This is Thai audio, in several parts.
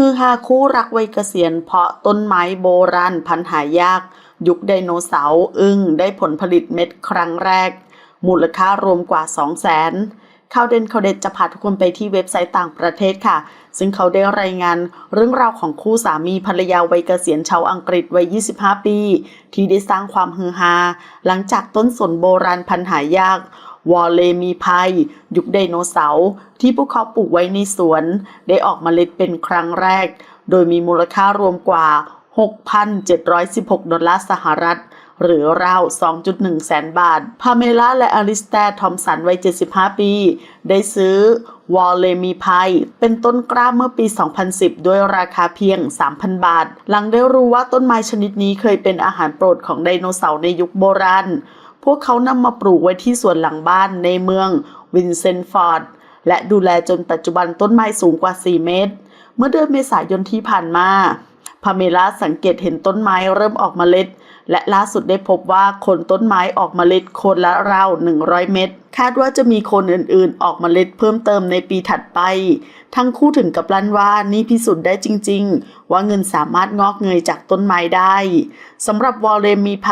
ฮือฮาคู่รักวัยเกษียณเพาะต้นไม้โบราณพันหายาก ยุคไดโนเสาร์อึ้งได้ผลผลิตเม็ดครั้งแรก มูลค่ารวมกว่า 2 0 0แสนข่าวเด่นข่าวเด็ดจะพาทุกคนไปที่เว็บไซต์ต่างประเทศค่ะ ซึ่งเขาได้รายงานเรื่องราวของคู่สามีภรรยาวัยเกษียณชาวอังกฤษวัย 25 ปี ที่ได้สร้างความฮือฮาหลังจากต้นสนโบราณพันหายาก วอลเลมีไพยุคไดโนเสาร์ที่พวกเขาปลูกไว้ในสวน ได้ออกมาเล็ดเป็นครั้งแรก โดยมีมูลค่ารวมกว่า 6,716 ดอลลาร์สหรัฐ หรือราว 2.1 แสนบาท พาเมล่าและอลิสแตร์ทอมสันวัย 75 ปี ได้ซื้อวอลเลมีไพเป็นต้นกล้าเมื่อปี 2010 ด้วยราคาเพียง 3,000 บาท หลังได้รู้ว่าต้นไม้ชนิดนี้เคยเป็นอาหารโปรดของไดโนเสาร์ในยุคโบราณ วกเขานำมาปลูกไว้ที่สวนหลังบ้านในเมืองวินเซนฟอร์ด และดูแลจนปัจจุบันต้นไม้สูงกว่า 4 เมตร เมื่อเดือนเมษายนที่ผ่านมาพาเมล่าสังเกตเห็นต้นไม้เริ่มออกมเมล็ด และล่าสุดได้พบว่าคนต้นไม้ออกมเมล็ดคนละราว 100 เม็ดคาดว่าจะมีคนอื่นๆ ออกมเมล็ดเพิ่มเติมในปีถัดไป ทั้งคู่ถึงกับลั่นว่านี่พิสูจน์ได้จริง ๆ ว่าเงินสามารถงอกเงยจากต้นไม้ได้สำหรับวอลเลมีไพ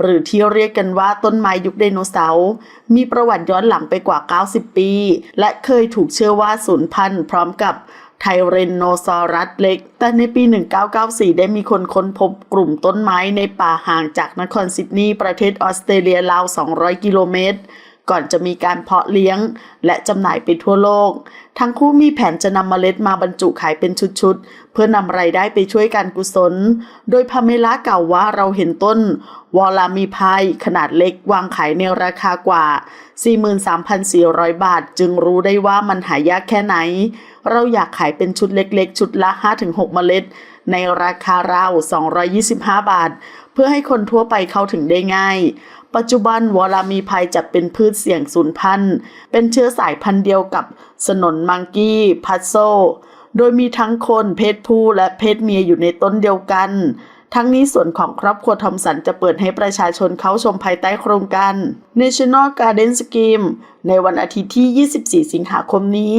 หรือที่เรียกกันว่าต้นไม้ยุคไดโนเสาร์มีประวัติย้อนหลังไปกว่า 90 ปี และเคยถูกเชื่อว่าสูญพันธุ์พร้อมกับ ไทเรนโนซอรัสเล็ก แต่ในปี 1994 ได้มีคนค้นพบกลุ่มต้นไม้ในป่าห่างจากนครซิดนีย์ประเทศออสเตรเลียราว 200 กิโลเมตร ก่อนจะมีการเพาะเลี้ยง และจำหน่ายไปทั่วโลก ทั้งคู่มีแผนจะนำเมล็ดมาบรรจุขายเป็นชุดๆ เพื่อนำไรายได้ไปช่วยการกุศล โดยพาเมล่ากล่าวว่าเราเห็นต้นวอลามีพายขนาดเล็กวางขายในราคากว่า 43,400 บาท จึงรู้ได้ว่ามันหายากแค่ไหน เราอยากขายเป็นชุดเล็กๆ ชุดละ 5-6 เมล็ด ในราคาราว 225 บาท เพื่อให้คนทั่วไปเข้าถึงได้ง่าย ปัจจุบันวอลามีภัยจัดเป็นพืชเสี่ยงสูญพันธุ์ เป็นเชื้อสายพันธุ์เดียวกับสนนมังกี้พัซโซ โดยมีทั้งคนเพศผู้และเพศเมียอยู่ในต้นเดียวกันทั้งนี้ส่วนของครอบครัวทอมสันจะเปิดให้ประชาชนเข้าชมภายใต้โครงการ National Garden Scheme ในวันอาทิตย์ที่ 24 สิงหาคมนี้